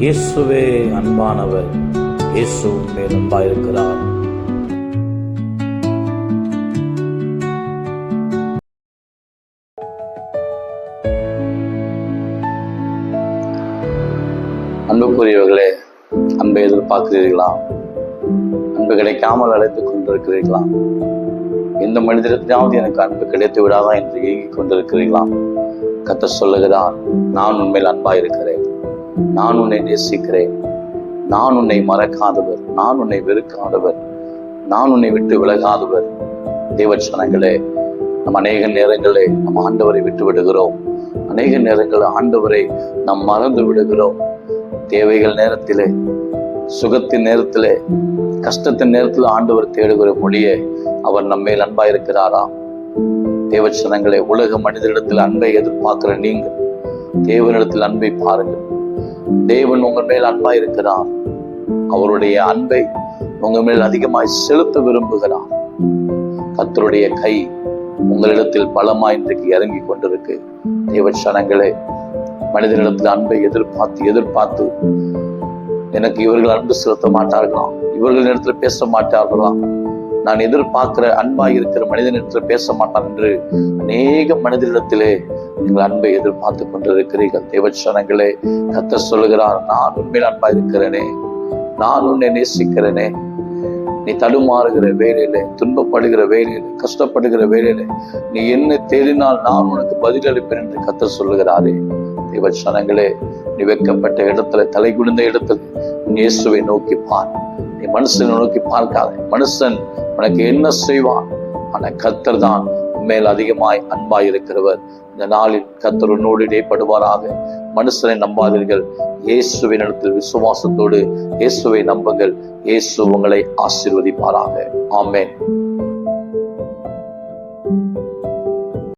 இயேசுவே அன்பானவர் இயேசு உண்மையில் அன்பாயிருக்கிறார் அன்புக்குரியவர்களே அன்பை எதிர்பார்க்கிறீர்களா? அன்பு கிடைக்காமல் அழைத்து கொண்டிருக்கிறீர்களா? எந்த மனிதத்திலாவது எனக்கு அன்பு கிடைத்து விடாதா என்று ஏங்கிக் கொண்டிருக்கிறீர்களா? கத்த சொல்லுகிறார் நான் உண்மையில் அன்பாக இருக்கிறேன் நான் உன்னை நேசிக்கிறேன். நான் உன்னை மறக்காதவர். நான் உன்னை வெறுக்காதவர். நான் உன்னை விட்டு விலகாதவர். தேவச்சனங்களே நம் அநேக நேரங்களே நம் ஆண்டவரை விட்டு விடுகிறோம். அநேக நேரங்களில் ஆண்டவரை நாம் மறந்து விடுகிறோம். தேவைகள் நேரத்திலே சுகத்தின் நேரத்திலே கஷ்டத்தின் நேரத்தில் ஆண்டவர் தேடுகிற மொழியே அவர் நம்ம மேல் அன்பா இருக்கிறாரா தேவச்சனங்களே உலக மனிதரிடத்தில் அன்பை எதிர்பார்க்கிற நீங்கள் தேவனிடத்தில் அன்பை பாருங்கள். தேவன் உங்கள் மேல் அன்பா இருக்கிறார். அவருடைய அன்பை உங்கள் மேல் அதிகமாய் செலுத்த விரும்புகிறார். கத்தருடைய கை உங்களிடத்தில் பலமாய் இன்றைக்கு இறங்கி கொண்டிருக்கு. தேவச்சனங்களே மனிதனிடத்தில் அன்பை எதிர்பார்த்து எதிர்பார்த்து எனக்கு இவர்கள் அன்பு செலுத்த மாட்டார்களாம் இவர்கள் இடத்துல பேச மாட்டார்களாம் நான் எதிர்பார்க்கிற அன்பாய் இருக்கிற மனிதனிடத்தில் பேச மாட்டான் என்று அநேக மனிதனிடத்திலே நீங்கள் அன்பை எதிர்பார்த்து கொண்டிருக்கிறீர்கள். தேவச்சனங்களே கத்த சொல்லுகிறார் நான் உண்மையில் அன்பா இருக்கிறேனே நான் உன்னை நேசிக்கிறேனே. நீ தடுமாறுகிற வேலையில துன்பப்படுகிற வேலையில கஷ்டப்படுகிற வேலையில நீ என்ன தேடினால் நான் உனக்கு பதிலளிப்பேன் என்று கத்த சொல்லுகிறாரே. தேவச்சனங்களே நீ வெக்கப்பட்ட இடத்துல தலை குடிந்த இடத்துல நீ இயேசுவை நோக்கி பார். நீ மனுஷனை நோக்கி பார்க்காத. மனுஷன் உனக்கு என்ன செய்வான்? ஆனா கத்தர் தான் உண்மையில் அதிகமாய் அன்பாய் இருக்கிறவர். இந்த நாளில் கத்தர் உன்னோடு இடைப்படுவாராக. மனுஷனை நம்பாதீர்கள். இயேசுவின் இடத்தில் விசுவாசத்தோடு இயேசுவை நம்புங்கள். இயேசு உங்களை ஆசீர்வதிப்பாராக. ஆமேன்.